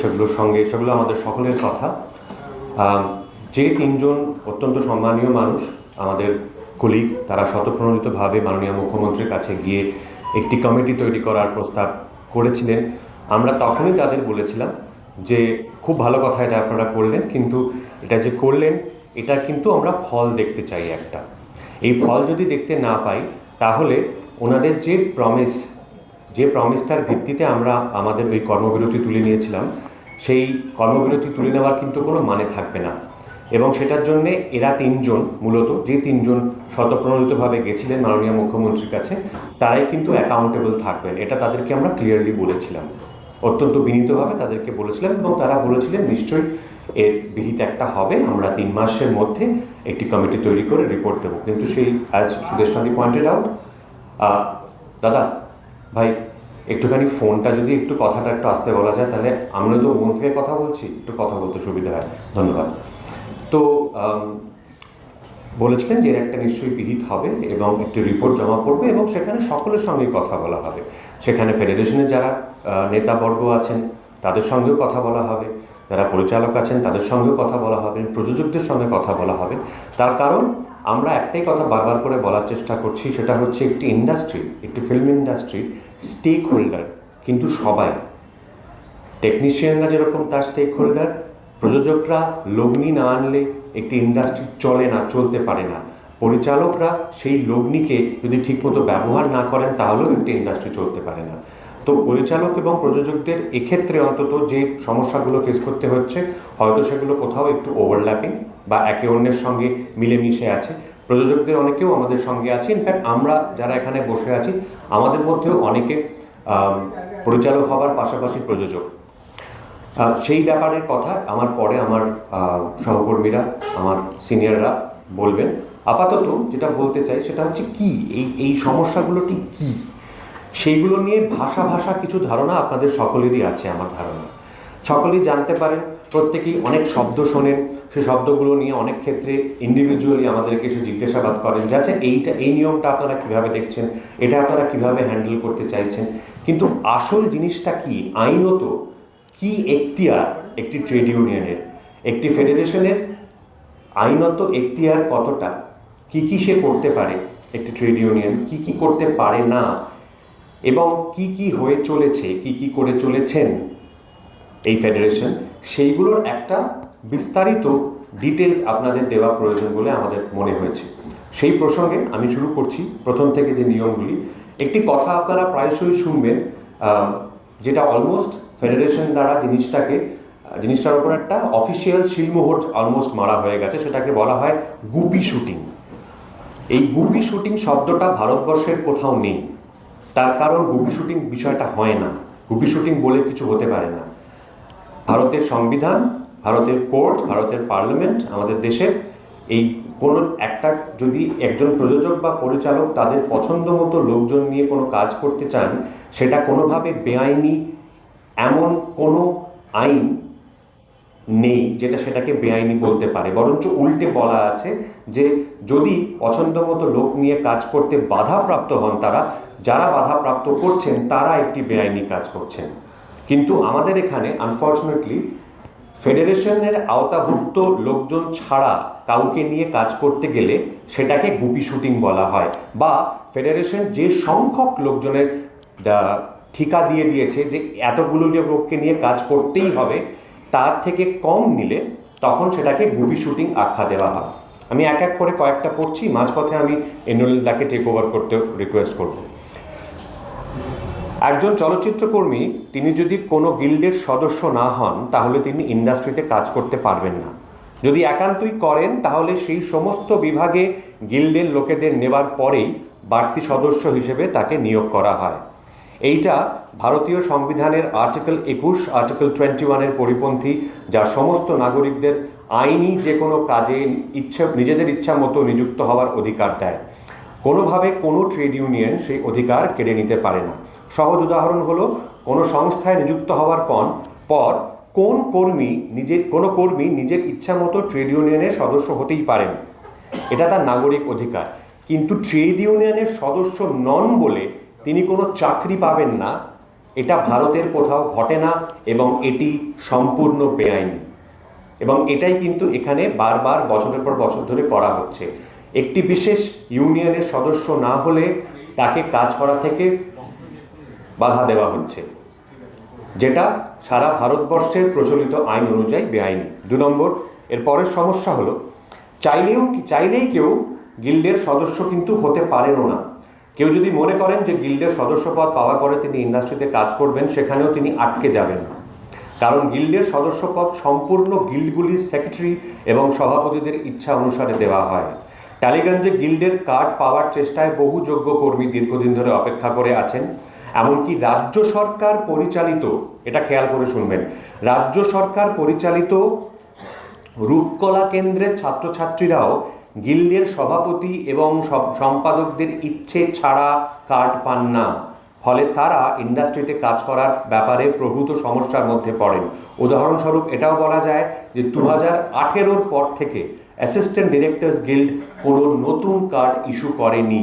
সেগুলোর সঙ্গে, সেগুলো আমাদের সকলের কথা। যে তিনজন অত্যন্ত সম্মানীয় মানুষ, আমাদের কলিগ তারা শতপ্রণোদিতভাবে মাননীয় মুখ্যমন্ত্রীর কাছে গিয়ে একটি কমিটি তৈরি করার প্রস্তাব করেছিলেন। আমরা তখনই তাদের বলেছিলাম যে, খুব ভালো কথা এটা আপনারা করলেন, কিন্তু এটা যে করলেন, এটা কিন্তু আমরা ফল দেখতে চাই একটা। এই ফল যদি দেখতে না পাই, তাহলে ওনাদের যে প্রমিস যে প্রমিসটার ভিত্তিতে আমরা আমাদের ওই কর্মবিরতি তুলে নিয়েছিলাম, সেই কর্মবিরতি তুলে নেওয়ার কিন্তু কোনো মানে থাকবে না। এবং সেটার জন্যে এরা তিনজন মূলত, যে তিনজন শতপ্রণোদিতভাবে গেছিলেন মাননীয় মুখ্যমন্ত্রীর কাছে, তারাই কিন্তু অ্যাকাউন্টেবল থাকবেন। এটা তাদেরকে আমরা ক্লিয়ারলি বলেছিলাম। অত্যন্ত বিনীতভাবে তাদেরকে বলেছিলাম এবং তারা বলেছিলেন, নিশ্চয়ই এর বিহিত একটা হবে। আমরা তিন মাসের মধ্যে একটি কমিটি তৈরি করে রিপোর্ট দেবো। কিন্তু সেই as Sudesh Nandi pointed out দাদা, ভাই একটুখানি ফোনটা যদি একটু কথাটা একটু আসতে বলা যায়, তাহলে আমরা তো মন থেকে কথা বলছি, একটু কথা বলতে সুবিধা হয়। ধন্যবাদ। তো বলেছিলেন যে একটা নিশ্চয়ই বিহিত হবে এবং একটি রিপোর্ট জমা পড়বে এবং সেখানে সকলের সঙ্গে কথা বলা হবে। সেখানে ফেডারেশনের যারা নেতাবর্গ আছেন তাদের সঙ্গেও কথা বলা হবে যারা পরিচালক আছেন তাদের সঙ্গেও কথা বলা হবে প্রযোজকদের সঙ্গে কথা বলা হবে। তার কারণ আমরা একটাই কথা বারবার করে বলার চেষ্টা করছি সেটা হচ্ছে একটি ইন্ডাস্ট্রি একটি ফিল্ম ইন্ডাস্ট্রি স্টেক হোল্ডার কিন্তু সবাই। টেকনিশিয়ানরা যেরকম তার স্টেক হোল্ডার প্রযোজকরা লগ্নি না আনলে একটি ইন্ডাস্ট্রি চলে না চলতে পারে না। পরিচালকরা সেই লগ্নিকে যদি ঠিকমতো ব্যবহার না করেন তাহলেও একটি ইন্ডাস্ট্রি চলতে পারে না। তো পরিচালক এবং প্রযোজকদের এক্ষেত্রে অন্তত যে সমস্যাগুলো ফেস করতে হচ্ছে, হয়তো সেগুলো কোথাও একটু ওভারল্যাপিং বা একে অন্যের সঙ্গে মিলেমিশে আছে। প্রযোজকদের অনেকেও আমাদের সঙ্গে আছে। ইনফ্যাক্ট আমরা যারা এখানে বসে আছি, আমাদের মধ্যেও অনেকে পরিচালক হবার পাশাপাশি প্রযোজক। সেই ব্যাপারের কথা আমার পরে আমার সহকর্মীরা, আমার সিনিয়ররা বলবেন। আপাতত যেটা বলতে চাই সেটা হচ্ছে কি? এই এই সমস্যাগুলো ঠিক কী? সেইগুলো নিয়ে ভাষা ভাষা কিছু ধারণা আপনাদের সকলেরই আছে আমার ধারণা। সকলেই জানতে পারেন, প্রত্যেকেই অনেক শব্দ শোনেন, সে শব্দগুলো নিয়ে অনেক ক্ষেত্রে ইন্ডিভিজুয়ালি আমাদেরকে এসে জিজ্ঞাসাবাদ করেন যে আচ্ছা এইটা, এই নিয়মটা আপনারা কীভাবে দেখছেন? এটা আপনারা কীভাবে হ্যান্ডেল করতে চাইছেন? কিন্তু আসল জিনিসটা কি? আইনত কি এখতিয়ার একটি ট্রেড ইউনিয়নের, একটি ফেডারেশনের আইনত এখতিয়ার কতটা? কি কি সে করতে পারে একটি ট্রেড ইউনিয়ন? কি কি করতে পারে না? এবং কি কি হয়ে চলেছে, কি কি করে চলেছেন এই ফেডারেশন সেইগুলোর একটা বিস্তারিত ডিটেলস আপনাদের দেওয়া প্রয়োজন বলে আমাদের মনে হয়েছে। সেই প্রসঙ্গে আমি শুরু করছি প্রথম থেকে যে নিয়মগুলি। একটি কথা আপনারা প্রায়শই শুনবেন যেটা অলমোস্ট ফেডারেশন দ্বারা জিনিসটাকে, জিনিসটার উপর একটা অফিসিয়াল শিলমোহর অলমোস্ট মারা হয়ে গেছে, সেটাকে বলা হয় গুপি শুটিং। এই গুপি শুটিং শব্দটা ভারতবর্ষের কোথাও নেই। তার কারণ গুপি শুটিং বিষয়টা হয় না। গুপি শুটিং বলে কিছু হতে পারে না। ভারতের সংবিধান, ভারতের কোর্ট, ভারতের পার্লামেন্ট, আমাদের দেশের এই কোনো একটা যদি একজন প্রযোজক বা পরিচালক তাদের পছন্দ মতো লোকজন নিয়ে কোনো কাজ করতে চান, সেটা কোনোভাবে বেআইনি এমন কোনো আইন নেই, যেটা সেটাকে বেআইনি বলতে পারে। বরঞ্চ উল্টে বলা আছে যে যদি পছন্দ মতো লোক নিয়ে কাজ করতে বাধাপ্রাপ্ত হন তারা, যারা বাধাপ্রাপ্ত করছেন তারা একটি বেআইনি কাজ করছেন। কিন্তু আমাদের এখানে আনফর্চুনেটলি ফেডারেশনের আওতাভুক্ত লোকজন ছাড়া কাউকে নিয়ে কাজ করতে গেলে সেটাকে গুপি শুটিং বলা হয় বা ফেডারেশন যে সংখ্যক লোকজনের ঠিকা দিয়ে দিয়েছে যে এতগুলো লোককে নিয়ে কাজ করতেই হবে তার থেকে কম নিলে তখন সেটাকে গুপি শুটিং আখ্যা দেওয়া হয়। আমি এক এক করে কয়েকটা পড়ছি, মাঝপথে আমি এনুলদাকে টেক ওভার করতে রিকোয়েস্ট করব। একজন চলচ্চিত্রকর্মী, তিনি যদি কোনো গিল্ডের সদস্য না হন, তাহলে তিনি ইন্ডাস্ট্রিতে কাজ করতে পারবেন না। যদি একান্তই করেন, তাহলে সেই সমস্ত বিভাগে গিল্ডের লোকেদের নেবার পরেই বাড়তি সদস্য হিসেবে তাকে নিয়োগ করা হয়। এইটা ভারতীয় সংবিধানের আর্টিকেল একুশ, আর্টিকেল টোয়েন্টি ওয়ানের পরিপন্থী, যা সমস্ত নাগরিকদের আইনি যে কোনো কাজে ইচ্ছা, নিজেদের ইচ্ছা মতো নিযুক্ত হওয়ার অধিকার দেয়। কোনোভাবে কোনো ট্রেড ইউনিয়ন সেই অধিকার কেড়ে নিতে পারে না। সহজ উদাহরণ হলো, কোনো সংস্থায় নিযুক্ত হওয়ার পর পর কোন কর্মী নিজের, কোনো কর্মী নিজের ইচ্ছা মতো ট্রেড ইউনিয়নের সদস্য হতেই পারেন। এটা তার নাগরিক অধিকার। কিন্তু ট্রেড ইউনিয়নের সদস্য নন বলে তিনি কোনো চাকরি পাবেন না, এটা ভারতের কোথাও ঘটে না এবং এটি সম্পূর্ণ বেআইনি। এবং এটাই কিন্তু এখানে বারবার বছরের পর বছর ধরে করা হচ্ছে। একটি বিশেষ ইউনিয়নের সদস্য না হলে তাকে কাজ করা থেকে বাধা দেওয়া হচ্ছে, যেটা সারা ভারতবর্ষের প্রচলিত আইন অনুযায়ী বেআইনি। দু নম্বর, এর পরের সমস্যা হলো, চাইলেও চাইলেই কেউ গিল্ডের সদস্য কিন্তু হতে পারেনও না। কেউ যদি মনে করেন যে গিল্ডের সদস্যপদ পাওয়ার পরে তিনি ইন্ডাস্ট্রিতে কাজ করবেন, সেখানেও তিনি আটকে যাবেন। কারণ গিল্ডের সদস্যপদ সম্পূর্ণ গিল্ডগুলির সেক্রেটারি এবং সভাপতিদের ইচ্ছা অনুসারে দেওয়া হয়। টালিগঞ্জে গিল্ডের কার্ড পাওয়ার চেষ্টায় বহু যোগ্য কর্মী দীর্ঘদিন ধরে অপেক্ষা করে আছেন। এমনকি রাজ্য সরকার পরিচালিত, এটা খেয়াল করে শুনবেন, রাজ্য সরকার পরিচালিত রূপকলা কেন্দ্রের ছাত্রছাত্রীরাও গিল্ডের সভাপতি এবং সম্পাদকদের ইচ্ছে ছাড়া কার্ড পান না। ফলে তারা ইন্ডাস্ট্রিতে কাজ করার ব্যাপারে প্রভূত সমস্যার মধ্যে পড়েন। উদাহরণস্বরূপ এটাও বলা যায় যে দু হাজার আঠেরোর পর থেকে অ্যাসিস্ট্যান্ট ডিরেক্টর্স গিল্ড কোনো নতুন কার্ড ইস্যু করেনি।